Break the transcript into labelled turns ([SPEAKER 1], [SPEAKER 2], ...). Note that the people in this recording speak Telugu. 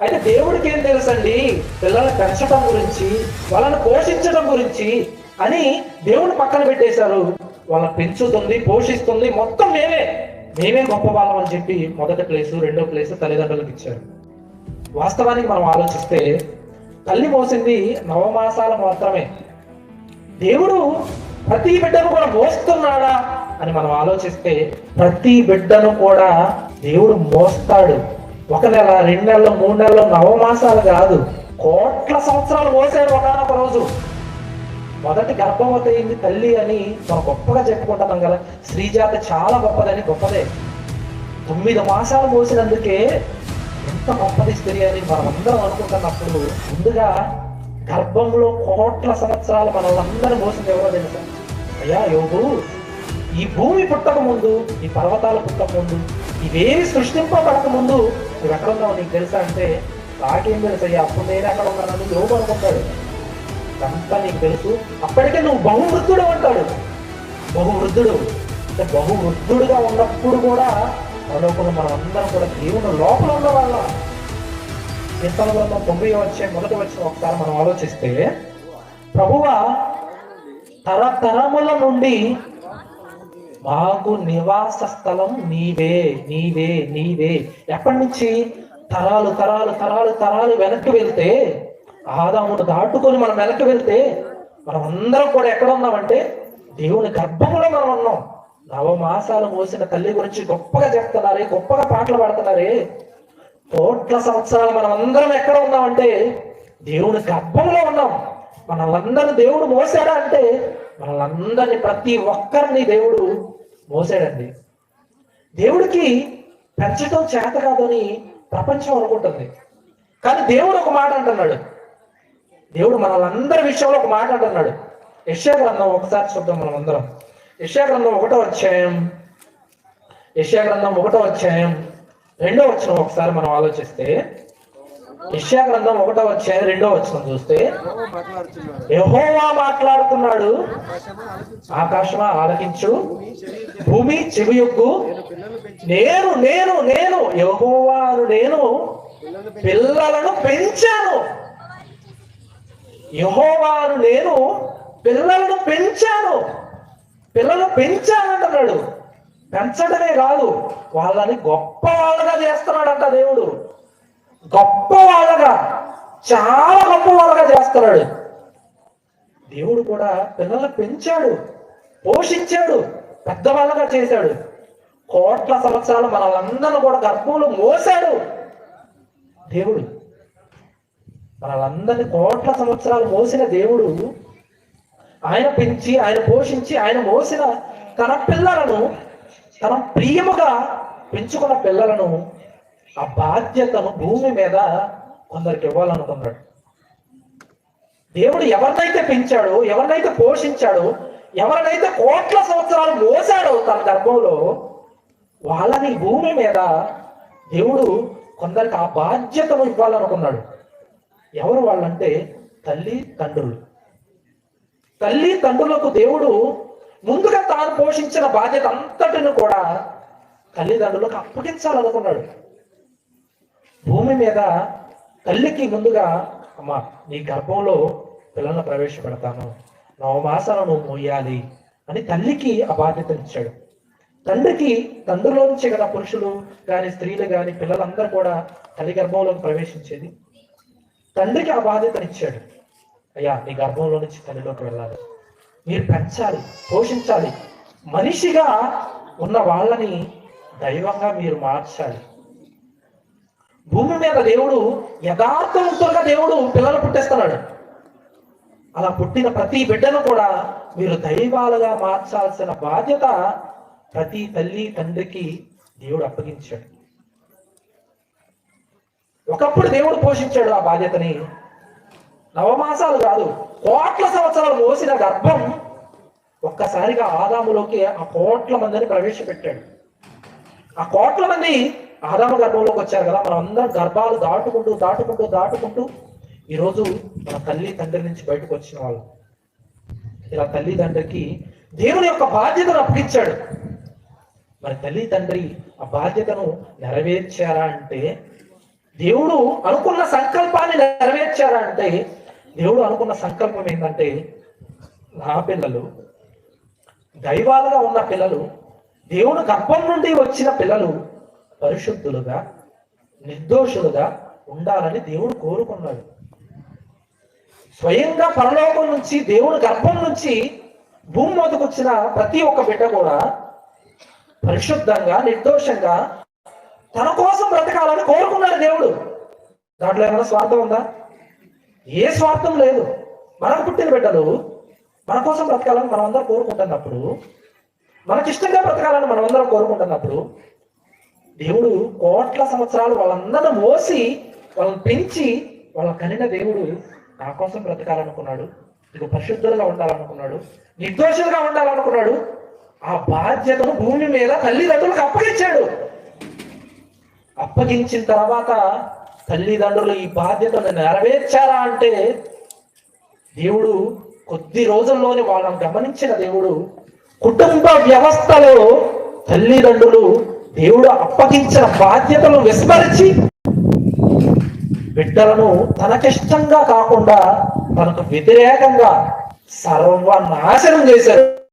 [SPEAKER 1] అయితే దేవుడికి ఏం తెలుసండి? పిల్లల్ని పెంచడం గురించి వాళ్ళని పోషించడం గురించి అని దేవుని పక్కన పెట్టేశారు. వాళ్ళని పెంచుతుంది పోషిస్తుంది మొత్తం మేమే. మేమే గొప్ప వాళ్ళం అని చెప్పి మొదటి ప్లేస్ రెండో ప్లేస్ తల్లిదండ్రులకు ఇచ్చారు. వాస్తవానికి మనం ఆలోచిస్తే తల్లి మోసింది నవమాసాలు మాత్రమే. దేవుడు ప్రతి బిడ్డను కూడా మోస్తున్నాడా అని మనం ఆలోచిస్తే ప్రతి బిడ్డను కూడా దేవుడు మోస్తాడు. ఒక నెల రెండు నెలలు మూడు నెలలు నవమాసాలు కాదు. కోట్ల సంవత్సరాలు పోసారు ఒకనొక రోజు. మొదటి గర్భవతి అయింది తల్లి అని మనం గొప్పగా చెప్పుకుంటున్నాం కదా. శ్రీజాత చాలా గొప్పదని గొప్పదే. తొమ్మిది మాసాలు మోసినందుకే ఎంత గొప్పది స్త్రీ అని మనం అందరం అనుకుంటున్నప్పుడు ముందుగా గర్భంలో కోట్ల సంవత్సరాలు మనల్ని అందరూ మోసింది ఎవరో తెలుసా? అయ్యా యోగు ఈ భూమి పుట్టక ముందు ఈ పర్వతాలు పుట్టక ముందు ఇవేవి సృష్టింపబడక ముందు నువ్వు ఎక్కడ ఉన్నావు నీకు తెలుసా అంటే నాకేం తెలుసు? అయ్యా అప్పుడు నేను ఎక్కడ ఉన్నానని లోపు అనుకుంటాడు అంతా నీకు తెలుసు. అప్పటికే నువ్వు బహువృద్ధుడు అంటాడు. బహువృద్ధుడు. అంటే బహువృద్ధుడుగా ఉన్నప్పుడు కూడా మనలోపల మనం అందరం కూడా దేవుని లోపల ఉన్న వాళ్ళ కీర్తన గ్రంథం తొమ్మిది వచ్చే మొదటి వచ్చిన ఒకసారి మనం ఆలోచిస్తే ప్రభువ తరతరముల నుండి మాకు నివాస స్థలం నీవే నీవే నీవే ఎప్పటి నుంచి? తరాలు తరాలు తరాలు తరాలు వెనక్కి వెళ్తే ఆదామును దాటుకొని మనం వెనక్కి వెళ్తే మనం అందరం కూడా ఎక్కడ ఉన్నామంటే దేవుని గర్భంలో మనం ఉన్నాం. నవమాసాలు మోసిన తల్లి గురించి గొప్పగా చెప్తున్నారే గొప్పగా పాటలు పాడుతున్నారే. కోట్ల సంవత్సరాలు మనం అందరం ఎక్కడ ఉన్నామంటే దేవుని గర్భంలో ఉన్నాం. మనల్ందరినీ దేవుడు మోసాడా అంటే మనల్ందరినీ ప్రతి ఒక్కరిని దేవుడు మోసాడండి. దేవుడికి పెంచడం చేత కాదని ప్రపంచం అనుకుంటుంది. కానీ దేవుడు ఒక మాట అంటున్నాడు. దేవుడు మనలందరి విషయంలో ఒక మాట అంటున్నాడు. యశాగ్రంథం ఒకసారి చూద్దాం మనం అందరం. యశాగ్రంథం ఒకటో అధ్యాయం. యశాగ్రంథం ఒకటో అధ్యాయం. రెండో వచ్చిన ఒకసారి మనం ఆలోచిస్తే ఇష్యా గ్రంథం ఒకటో వచ్చాయి రెండో వచ్చిన చూస్తే
[SPEAKER 2] యహోవా మాట్లాడుతున్నాడు.
[SPEAKER 1] ఆకాశం
[SPEAKER 2] ఆకాశమా ఆలకించు. భూమి చెవి
[SPEAKER 1] చెవియొగ్గు
[SPEAKER 2] నేను
[SPEAKER 1] నేను నేను నేను నేను పిల్లలను పెంచాను. యెహోవాను నేను పిల్లలను పెంచాను. పిల్లలు పెంచానంటున్నాడు. పెంచడమే కాదు వాళ్ళని గొప్ప వాళ్ళగా చేస్తున్నాడంట దేవుడు. గొప్ప వాళ్ళగా చాలా గొప్ప వాళ్ళగా చేస్తున్నాడు. దేవుడు కూడా పిల్లల్ని పెంచాడు పోషించాడు పెద్దవాళ్ళగా చేశాడు. కోట్ల సంవత్సరాలు మనలందరూ కూడా గర్భంలో మోసాడు. దేవుడు మనలందరినీ కోట్ల సంవత్సరాలు మోసిన దేవుడు ఆయన పెంచి ఆయన పోషించి ఆయన మోసిన తన పిల్లలను తన ప్రియముగా పెంచుకున్న పిల్లలను ఆ బాధ్యతను భూమి మీద కొందరికి ఇవ్వాలనుకున్నాడు. దేవుడు ఎవరినైతే పెంచాడో ఎవరినైతే పోషించాడో ఎవరినైతే కోట్ల సంవత్సరాలు మోసాడో తన గర్భంలో వాళ్ళని భూమి మీద దేవుడు కొందరికి ఆ బాధ్యతను ఇవ్వాలనుకున్నాడు. ఎవరు వాళ్ళంటే తల్లి తండ్రులు. తల్లి తండ్రులకు దేవుడు ముందుగా తాను పోషించిన బాధ్యత అంతటిని కూడా తల్లిదండ్రులకు అప్పగించాలనుకున్నాడు. భూమి మీద తల్లికి ముందుగా అమ్మ నీ గర్భంలో పిల్లలను ప్రవేశపెడతాను. నవమాసాలను నువ్వు మోయాలి అని తల్లికి ఆ బాధ్యత ఇచ్చాడు. తండ్రికి తండ్రిలో నుంచి కదా పురుషులు కానీ స్త్రీలు కానీ పిల్లలందరూ కూడా తల్లి గర్భంలోకి ప్రవేశించేది. తండ్రికి ఆ బాధ్యతను ఇచ్చాడు. అయ్యా నీ గర్భంలో నుంచి తల్లిలోకి వెళ్ళాలి. మీరు పెంచాలి పోషించాలి. మనిషిగా ఉన్న వాళ్ళని దైవంగా మీరు మార్చాలి. భూమి మీద దేవుడు యథార్థవంతులుగా దేవుడు పిల్లలు పుట్టిస్తున్నాడు. అలా పుట్టిన ప్రతి బిడ్డను కూడా మీరు దైవాలుగా మార్చాల్సిన బాధ్యత ప్రతి తల్లి తండ్రికి దేవుడు అప్పగించాడు. ఒకప్పుడు దేవుడు పోషించాడు ఆ బాధ్యతని. నవమాసాలు కాదు కోట్ల సంవత్సరాలు మోసిన గర్భం ఒక్కసారిగా ఆదాములోకి ఆ కోట్ల మందిని ప్రవేశపెట్టాడు. ఆ కోట్ల మంది ఆదామ గర్భంలోకి వచ్చారు కదా మనం అందరం గర్భాలు దాటుకుంటూ దాటుకుంటూ దాటుకుంటూ ఈరోజు మన తల్లి తండ్రి నుంచి బయటకు వచ్చిన వాళ్ళు. ఇలా తల్లి తండ్రికి దేవుని యొక్క బాధ్యతను అప్పగించాడు. మరి తల్లి తండ్రి ఆ బాధ్యతను నెరవేర్చారా అంటే దేవుడు అనుకున్న సంకల్పాన్ని నెరవేర్చారా అంటే దేవుడు అనుకున్న సంకల్పం ఏంటంటే నా పిల్లలు దైవాలుగా ఉన్న పిల్లలు దేవుడు గర్భం నుండి వచ్చిన పిల్లలు పరిశుద్ధులుగా నిర్దోషులుగా ఉండాలని దేవుడు కోరుకున్నాడు. స్వయంగా పరలోకం నుంచి దేవుడు గర్భం నుంచి భూమి మీదకు వచ్చిన ప్రతి ఒక్క బిడ్డ కూడా పరిశుద్ధంగా నిర్దోషంగా తన కోసం బ్రతకాలని కోరుకున్నాడు దేవుడు. దాంట్లో ఏమైనా స్వార్థం ఉందా? ఏ స్వార్థం లేదు. మనకు పుట్టిన బిడ్డలు మన కోసం బ్రతకాలని మనం అందరం కోరుకుంటున్నప్పుడు మనకి ఇష్టంగా బ్రతకాలని మనం అందరం కోరుకుంటున్నప్పుడు దేవుడు కోట్ల సంవత్సరాలు వాళ్ళందరిని మోసి వాళ్ళని పెంచి వాళ్ళ కనిన దేవుడు నా కోసం బ్రతకాలనుకున్నాడు. నీకు పరిశుద్ధులుగా ఉండాలనుకున్నాడు. నిర్దోషులుగా ఉండాలనుకున్నాడు. ఆ బాధ్యతను భూమి మీద తల్లిదండ్రులకు అప్పగించాడు. అప్పగించిన తర్వాత తల్లిదండ్రులు ఈ బాధ్యతను నెరవేర్చారా అంటే దేవుడు కొద్ది రోజుల్లోనే వాళ్ళని గమనించిన దేవుడు కుటుంబ వ్యవస్థలో తల్లిదండ్రులు దేవుడు అప్పగించిన బాధ్యతను విస్మరించి బిడ్డలను తనకిష్టంగా కాకుండా తనకు వ్యతిరేకంగా సర్వనాశనం చేశారు